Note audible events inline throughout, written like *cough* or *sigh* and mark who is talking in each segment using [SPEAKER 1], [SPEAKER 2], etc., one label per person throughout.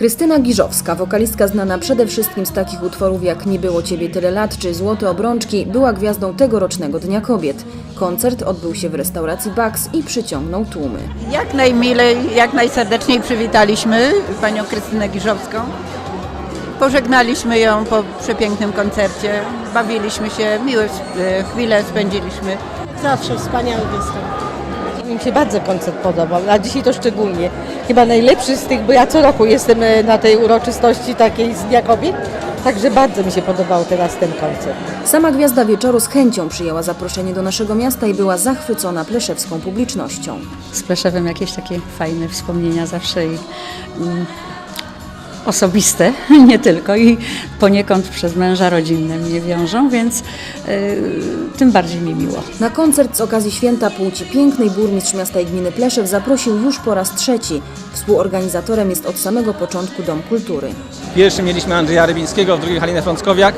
[SPEAKER 1] Krystyna Giżowska, wokalistka znana przede wszystkim z takich utworów jak Nie było ciebie tyle lat czy Złote obrączki, była gwiazdą tegorocznego Dnia Kobiet. Koncert odbył się w restauracji Bax i przyciągnął tłumy.
[SPEAKER 2] Jak najmilej, jak najserdeczniej przywitaliśmy panią Krystynę Giżowską. Pożegnaliśmy ją po przepięknym koncercie. Bawiliśmy się, miłe e, chwile spędziliśmy.
[SPEAKER 3] Zawsze wspaniały występ.
[SPEAKER 4] Mi się bardzo koncert podobał, a dzisiaj to szczególnie. Chyba najlepszy z tych, bo ja co roku jestem e, na tej uroczystości takiej z Dnia Kobiet, także bardzo mi się podobał teraz ten koncert.
[SPEAKER 1] Sama gwiazda wieczoru z chęcią przyjęła zaproszenie do naszego miasta i była zachwycona pleszewską publicznością.
[SPEAKER 5] z Pleszewem jakieś takie fajne wspomnienia zawsze i mm, osobiste, *laughs* nie tylko i poniekąd przez męża rodzinne mnie wiążą, więc y, tym bardziej mi miło.
[SPEAKER 1] Na koncert z okazji Święta Płci Pięknej burmistrz miasta i gminy Pleszew zaprosił już po raz trzeci. Współorganizatorem jest od samego początku Dom Kultury.
[SPEAKER 6] Pierwszy mieliśmy Andrzeja Rybińskiego, w drugiej Halinę Frąckowiak,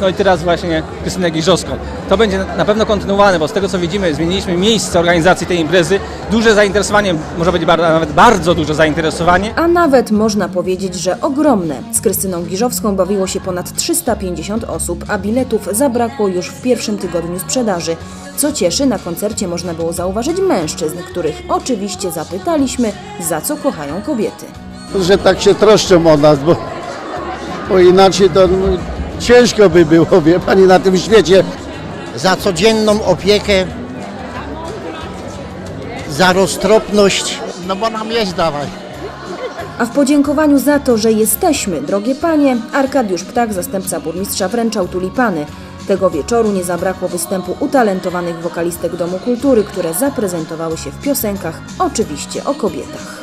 [SPEAKER 6] no i teraz właśnie Krystynę Giżowską. To będzie na pewno kontynuowane, bo z tego co widzimy, zmieniliśmy miejsce organizacji tej imprezy. Duże zainteresowanie, może być bar- nawet bardzo duże zainteresowanie.
[SPEAKER 1] A nawet można powiedzieć, że ogromne. Z Krystyną Giżowską bawiło się ponad 350 osób, a biletów zabrakło już w pierwszym tygodniu sprzedaży. Co cieszy, na koncercie można było zauważyć mężczyzn, których oczywiście zapytaliśmy, za co kochają kobiety.
[SPEAKER 7] że tak się troszczą o nas, bo, bo inaczej to no, ciężko by było, wie pani, na tym świecie.
[SPEAKER 8] za codzienną opiekę, za roztropność.
[SPEAKER 7] No bo nam jeść dawaj.
[SPEAKER 1] A w podziękowaniu za to, że jesteśmy, drogie panie, Arkadiusz Ptak, zastępca burmistrza, wręczał tulipany. Tego wieczoru nie zabrakło występu utalentowanych wokalistek Domu Kultury, które zaprezentowały się w piosenkach, oczywiście o kobietach.